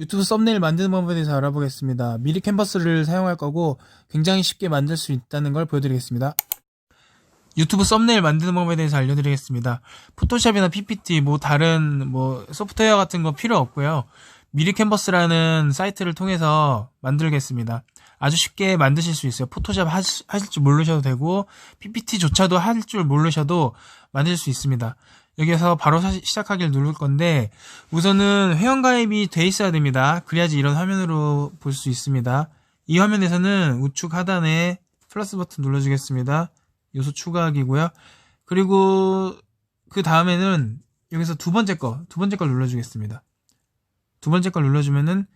유튜브 썸네일 만드는 방법에 대해서 알아보겠습니다. 미리 캔버스를 사용할 거고 굉장히 쉽게 만들 수 있다는 걸 보여드리겠습니다. 유튜브 썸네일 만드는 방법에 대해서 알려드리겠습니다. 포토샵이나 PPT, 뭐 다른 뭐 소프트웨어 같은 거 필요 없고요. 미리 캔버스라는 사이트를 통해서 만들겠습니다. 아주 쉽게 만드실 수 있어요. 포토샵 하실 줄 모르셔도 되고 PPT조차도 할 줄 모르셔도 만들 수 있습니다. 여기에서 바로 사- 시작하기를 누를 건데 우선은 회원가입이 돼 있어야 됩니다. 그래야지 이런 화면으로 볼 수 있습니다. 이 화면에서는 우측 하단에 플러스 버튼 눌러주겠습니다. 요소 추가하기고요. 그리고 그 다음에는 여기서 두 번째 거, 두 번째 걸 눌러주겠습니다. 두 번째 걸 눌러주면은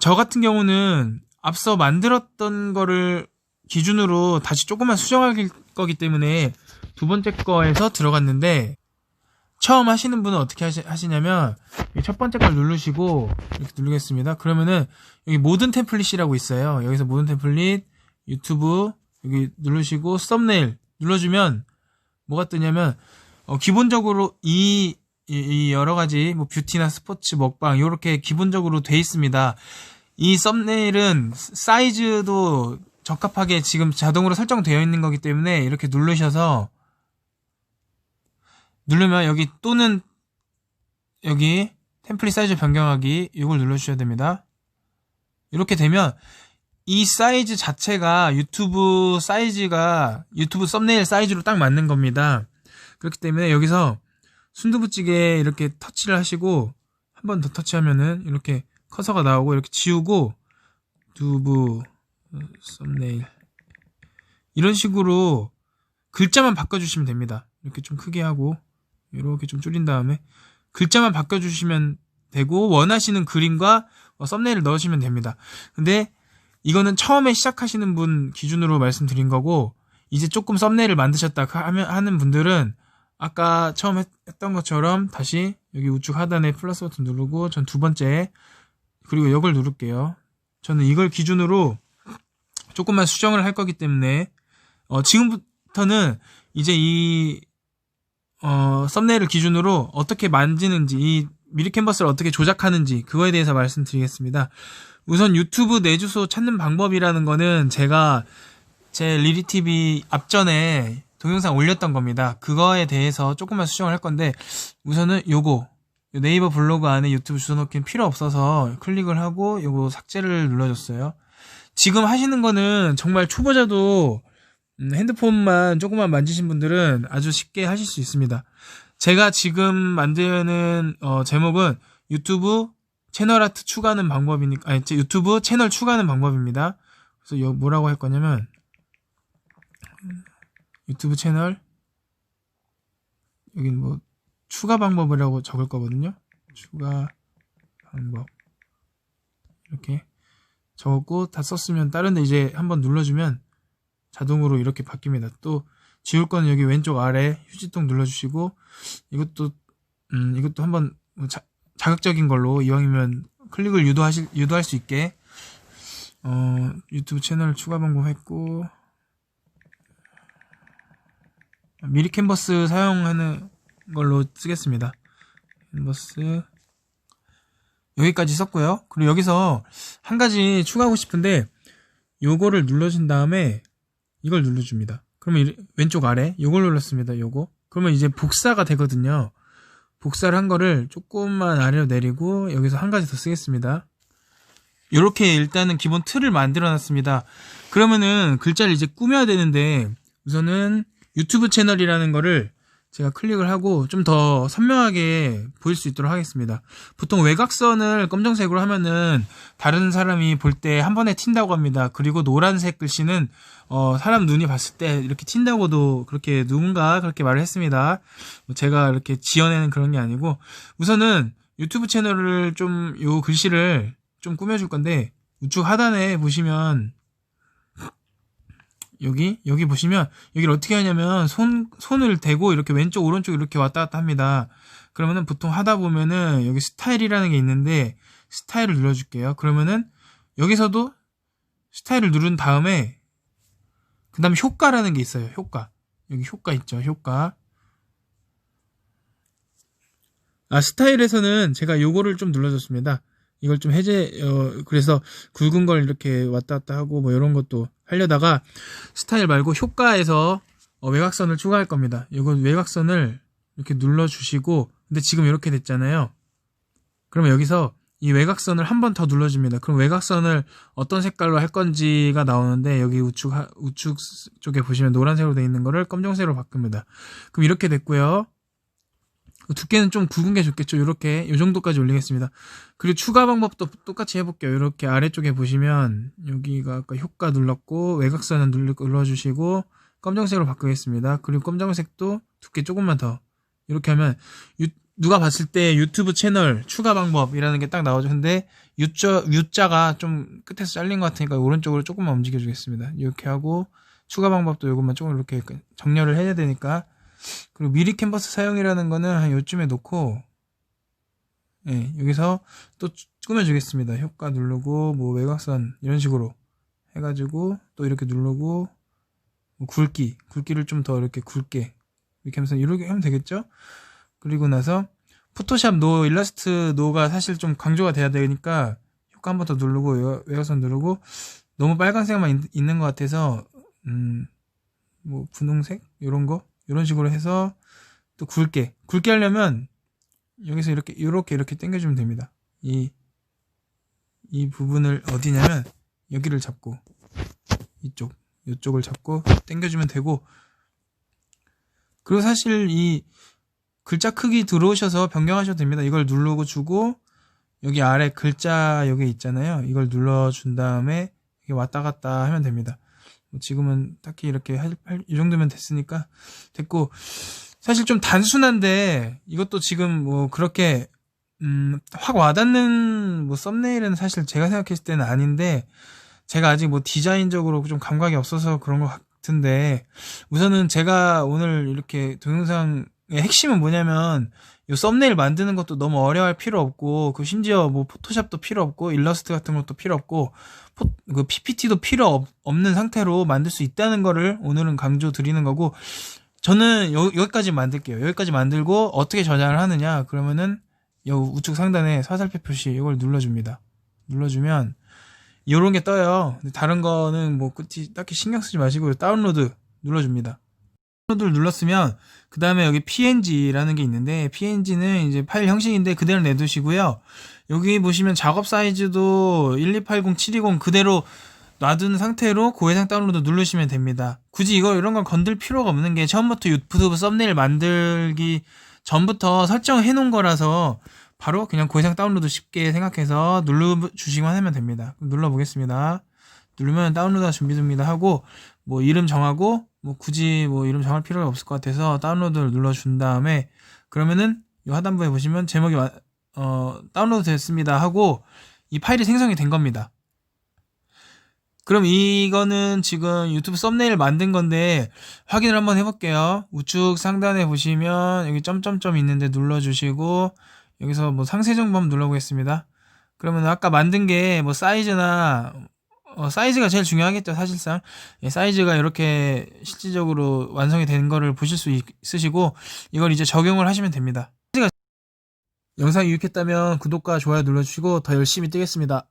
저 같은 경우는 앞서 만들었던 거를 기준으로 다시 조금만 수정할 거기 때문에 두 번째 거에서 들어갔는데 처음 하시는 분은 어떻게 하시, 하시냐면 이첫 번째 걸 누르시고 이렇게 누르겠습니다. 그러면은 여기 모든 템플릿이라고 있어요. 여기서 모든 템플릿 유튜브 여기 누르시고 썸네일 눌러주면 뭐가 뜨냐면 어, 기본적으로 이, 이, 이 여러 가지 뭐 뷰티나 스포츠 먹방 이렇게 기본적으로 돼 있습니다. 이 썸네일은 사이즈도 적합하게 지금 자동으로 설정되어 있는 거기 때문에 이렇게 누르셔서 누르면 여기 또는 여기 템플릿 사이즈 변경하기 이걸 눌러주셔야 됩니다. 이렇게 되면 이 사이즈 자체가 유튜브 사이즈가 유튜브 썸네일 사이즈로 딱 맞는 겁니다. 그렇기 때문에 여기서 순두부찌개 이렇게 터치를 하시고 한 번 더 터치하면은 이렇게 커서가 나오고 이렇게 지우고 두부 어, 썸네일 이런 식으로 글자만 바꿔주시면 됩니다. 이렇게 좀 크게 하고 이렇게 좀 줄인 다음에 글자만 바꿔주시면 되고 원하시는 그림과 어, 썸네일을 넣으시면 됩니다. 근데 이거는 처음에 시작하시는 분 기준으로 말씀드린 거고 이제 조금 썸네일을 만드셨다 하면 하는 분들은 아까 처음 했, 던 것처럼 다시 여기 우측 하단에 플러스 버튼 누르고 전 두 번째 그리고 이걸 누를게요. 저는 이걸 기준으로 조금만 수정을 할 거기 때문에 어, 지금부터는 이제 이 어, 썸네일을 기준으로 어떻게 만지는지 이 미리 캔버스를 어떻게 조작하는지 그거에 대해서 말씀드리겠습니다. 우선 유튜브 내 주소 찾는 방법이라는 거는 제가 제 리리TV 앞전에 동영상 올렸던 겁니다. 그거에 대해서 조금만 수정을 할 건데 우선은 요거 네이버 블로그 안에 유튜브 주소 넣기는 필요 없어서 클릭을 하고 요거 삭제를 눌러줬어요. 지금 하시는 거는 정말 초보자도 음, 핸드폰만 조금만 만지신 분들은 아주 쉽게 하실 수 있습니다. 제가 지금 만드는 어, 제목은 유튜브 채널 아트 추가하는 방법이니까 아니 제 유튜브 채널 추가하는 방법입니다. 그래서 여 뭐라고 할 거냐면 유튜브 채널 여기 뭐 추가 방법이라고 적을 거거든요. 추가 방법 이렇게 적었고 다 썼으면 다른데 이제 한번 눌러주면 자동으로 이렇게 바뀝니다. 또 지울 거는 여기 왼쪽 아래 휴지통 눌러주시고 이것도 음 이것도 한번 뭐 자, 자극적인 걸로 이왕이면 클릭을 유도하실 유도할 수 있게 어 유튜브 채널 추가 방법 했고 미리 캔버스 사용하는 걸로 쓰겠습니다. 캔버스 여기까지 썼고요. 그리고 여기서 한 가지 추가하고 싶은데 요거를 눌러준 다음에 이걸 눌러줍니다. 그러면 이- 왼쪽 아래 요걸 눌렀습니다. 요거. 그러면 이제 복사가 되거든요. 복사를 한 거를 조금만 아래로 내리고 여기서 한 가지 더 쓰겠습니다. 이렇게 일단은 기본 틀을 만들어 놨습니다. 그러면은 글자를 이제 꾸며야 되는데 우선은 유튜브 채널이라는 거를 제가 클릭을 하고 좀 더 선명하게 보일 수 있도록 하겠습니다. 보통 외곽선을 검정색으로 하면은 다른 사람이 볼 때 한 번에 튄다고 합니다. 그리고 노란색 글씨는 어, 사람 눈이 봤을 때 이렇게 튄다고도 그렇게 누군가 그렇게 말을 했습니다. 뭐 제가 이렇게 지어내는 그런 게 아니고 우선은 유튜브 채널을 좀 요 글씨를 좀 꾸며줄 건데 우측 하단에 보시면 여기 여기 보시면 여기를 어떻게 하냐면 손 손을 대고 이렇게 왼쪽 오른쪽 이렇게 왔다 갔다 합니다. 그러면은 보통 하다 보면은 여기 스타일이라는 게 있는데 스타일을 눌러줄게요. 그러면은 여기서도 스타일을 누른 다음에 그 다음 에 효과라는 게 있어요. 효과 여기 효과 있죠. 효과 아, 스타일에서는 제가 요거를 좀 눌러줬습니다. 이걸 좀 해제, 어, 그래서 굵은 걸 이렇게 왔다 갔다 하고 뭐 이런 것도 하려다가 스타일 말고 효과에서 어, 외곽선을 추가할 겁니다. 이건 외곽선을 이렇게 눌러주시고, 근데 지금 이렇게 됐잖아요. 그러면 여기서 이 외곽선을 한 번 더 눌러줍니다. 그럼 외곽선을 어떤 색깔로 할 건지가 나오는데 여기 우측 하- 우측 쪽에 보시면 노란색으로 되어 있는 거를 검정색으로 바꿉니다. 그럼 이렇게 됐고요. 두께는 좀 굵은 게 좋겠죠. 이렇게 이 정도까지 올리겠습니다. 그리고 추가 방법도 똑같이 해볼게요. 이렇게 아래쪽에 보시면 여기가 아까 효과 눌렀고 외곽선은 눌러, 눌러주시고 검정색으로 바꾸겠습니다. 그리고 검정색도 두께 조금만 더 이렇게 하면 유- 누가 봤을 때 유튜브 채널 추가 방법이라는 게 딱 나오죠. 근데 U자, U자가 좀 끝에서 잘린 것 같으니까 오른쪽으로 조금만 움직여주겠습니다. 이렇게 하고 추가 방법도 이것만 조금 이렇게 정렬을 해야 되니까 그리고 미리 캔버스 사용이라는 거는 한 요쯤에 놓고 예, 여기서 또 꾸며주겠습니다. 효과 누르고 뭐 외곽선 이런 식으로 해가지고 또 이렇게 누르고 뭐 굵기 굵기를 좀 더 이렇게 굵게 이렇게 하면서 이렇게 하면 되겠죠? 그리고 나서 포토샵 노 일러스트 노가 사실 좀 강조가 돼야 되니까 효과 한 번 더 누르고 외- 외곽선 누르고 너무 빨간색만 있, 는것 같아서 음 뭐 분홍색 이런 거 이런 식으로 해서 또 굵게 굵게 하려면 여기서 이렇게 이렇게 이렇게 당겨주면 됩니다. 이 이 부분을 어디냐면 여기를 잡고 이쪽 이쪽을 잡고 당겨주면 되고 그리고 사실 이 글자 크기 들어오셔서 변경하셔도 됩니다. 이걸 누르고 주고 여기 아래 글자 여기 있잖아요. 이걸 눌러준 다음에 왔다 갔다 하면 됩니다. 뭐 지금은 딱히 이렇게 할, 할- 이 정도면 됐으니까 됐고 사실 좀 단순한데 이것도 지금 뭐 그렇게 음, 확 와닿는 뭐 썸네일은 사실 제가 생각했을 때는 아닌데 제가 아직 뭐 디자인적으로 좀 감각이 없어서 그런 것 같은데 우선은 제가 오늘 이렇게 동영상의 핵심은 뭐냐면 이 썸네일 만드는 것도 너무 어려워할 필요 없고 그 심지어 뭐 포토샵도 필요 없고 일러스트 같은 것도 필요 없고 포- 그 PPT도 필요 없, 없는 상태로 만들 수 있다는 거를 오늘은 강조 드리는 거고 저는 여, 여기까지 만들게요. 여기까지 만들고 어떻게 저장을 하느냐 그러면은 요 우측 상단에 화살표 표시 이걸 눌러줍니다. 눌러주면 이런 게 떠요. 다른 거는 뭐 끝이 딱히 신경 쓰지 마시고 다운로드 눌러줍니다. 다운로드를 눌렀으면 그 다음에 여기 PNG라는 게 있는데 PNG는 이제 파일 형식인데 그대로 내두시고요. 여기 보시면 작업 사이즈도 1280720 720 그대로 놔둔 상태로 고해상 다운로드 누르시면 됩니다. 굳이 이거 이런 걸 건들 필요가 없는 게 처음부터 유튜브 썸네일 만들기 전부터 설정해 놓은 거라서 바로 그냥 고해상 다운로드 쉽게 생각해서 눌러 주시기만 하면 됩니다. 그럼 눌러 보겠습니다. 누르면 다운로드가 준비됩니다 하고 뭐 이름 정하고 뭐 굳이 뭐 이름 정할 필요가 없을 것 같아서 다운로드를 눌러 준 다음에 그러면은 이 하단부에 보시면 제목이 와- 어, 다운로드 됐습니다 하고 이 파일이 생성이 된 겁니다. 그럼 이거는 지금 유튜브 썸네일 만든 건데 확인을 한번 해볼게요. 우측 상단에 보시면 여기 점점점 있는데 눌러주시고 여기서 뭐 상세 정보 한번 눌러보겠습니다. 그러면 아까 만든 게 뭐 사이즈나 어, 사이즈가 제일 중요하겠죠 사실상 예, 사이즈가 이렇게 실질적으로 완성이 된 거를 보실 수 있, 있으시고 이걸 이제 적용을 하시면 됩니다. 영상이 유익했다면 구독과 좋아요 눌러주시고 더 열심히 뛰겠습니다.